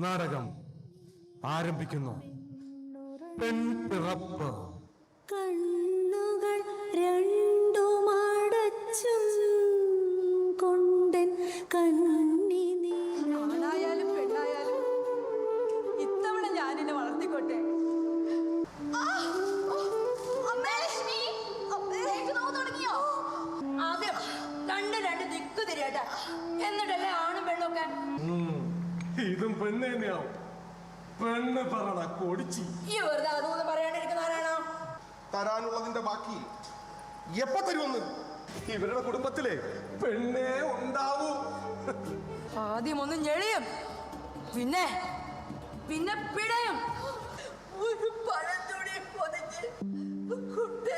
നാടകം ആരംഭിക്കുന്നു. പെൺപിറപ്പ് കണ്ണുകൾ രണ്ടുമടച്ചും കൊണ്ടൻ കണ്ണി ആണായാലും പെണ്ണായാലും ഇത്തവണ ഞാനിനെ വളർത്തിക്കോട്ടെ. ആദ്യം രണ്ട് രണ്ട് ദിക്കു തിരിയട്ടെ എന്നിട്ടല്ലേ ഇതും പെണ്ണ് തന്നെയാവും. പെണ്ണ് പറട കൊടിച്ചി. ഈ വെറുതെ അതൊന്നും പറയാണ്ടിരിക്കുന്ന ആരാണോ? തരാനുള്ളതിന്റെ ബാക്കി എപ്പോ തരുമെന്ന്? ഇവരുടെ കുടുംബത്തിലെ പെണ്ണേ ഉണ്ടാവൂ. ആദ്യം ഒന്ന് ഞെളിയും. പിന്നെ പിന്നെ പിടയും. ഒരു പഴത്തുണി പൊതിഞ്ഞ് കുട്ടയിലാക്കി